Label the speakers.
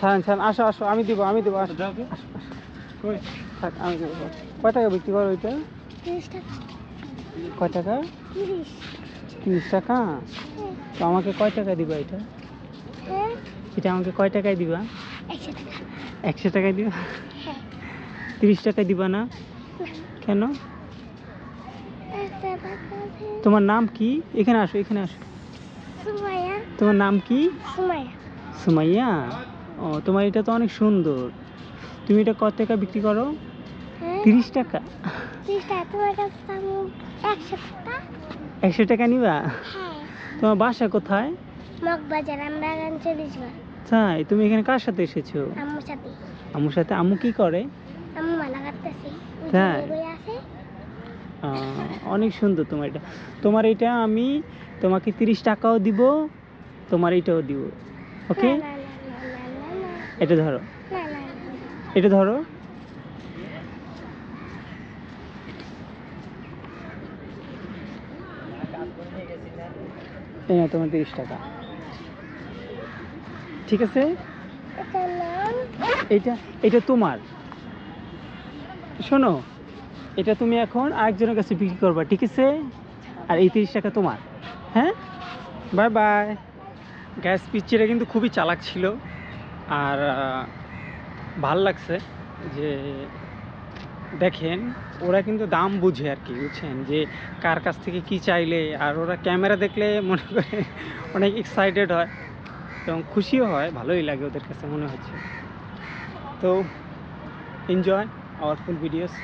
Speaker 1: ছাড়েন ছাড়েন আসো আসো আমি দিব আমি দিব আসো। কই? থাক আমি দিব। কয় টাকা বিক্রি করো ওইটা
Speaker 2: তিরিশ টাকা।
Speaker 1: কয় টাকা?
Speaker 2: তিরিশ।
Speaker 1: টাকা? তো আমাকে কয় টাকা দিবা এটা?
Speaker 2: হ্যাঁ?
Speaker 1: এটা আমাকে কয় টাকায় দিবা?
Speaker 2: একশো টাকা।
Speaker 1: একশো টাকায় দিবা?
Speaker 2: হ্যাঁ।
Speaker 1: তিরিশ টাকায় দিবা না। কেন? তোমার নাম কি? এখানে আসো এখানে আসো। তোমার নাম কি?
Speaker 2: সুমাইয়া
Speaker 1: ও তোমার এটা তো অনেক সুন্দর। তুমি এটা কত টাকা বিক্রি করো?
Speaker 2: হ্যাঁ।
Speaker 1: তিরিশ টাকা।
Speaker 2: একশো টাকা।
Speaker 1: নিবা?
Speaker 2: হ্যাঁ।
Speaker 1: তোমার বাসা কোথায়?
Speaker 2: মগবাজার আমরা
Speaker 1: তাই তুমি এখানে কার সাথে এসেছ?
Speaker 2: আম্মুর সাথে।
Speaker 1: আমার সাথে? আম্মু কি করে?
Speaker 2: আম্মু মালা কাটতেছে
Speaker 1: তাই? অনেক সুন্দর তোমার এটা। তোমার এটা আমি তোমাকে তিরিশ টাকাও দিব তোমার এটাও দিব। ওকে এটা ধরো। এটা ধরো। এই তোমার তিরিশ টাকা। ঠিক আছে? এইটা এটা তোমার। শোনো। এটা তুমি এখন আরেকজনের কাছে বিক্রি করবা, ঠিক আছে? আর এই তিরিশ টাকা তোমার হ্যাঁ? বাই বাই গ্যাস পিচ্ছিটা কিন্তু খুবই চালাক ছিল, আর ভালো লাগছে যে দেখেন, ওরা কিন্তু দাম বুঝে আর কি, বুঝছেন? যে কার কাছ থেকে কি চাইলে, আর ওরা ক্যামেরা দেখলে মনে করে অনেক এক্সাইটেড হয় এবং খুশিও হয়, ভালোই লাগে ওদের কাছে মনে হচ্ছে। তো এনজয় আওয়ার ফুল ভিডিওস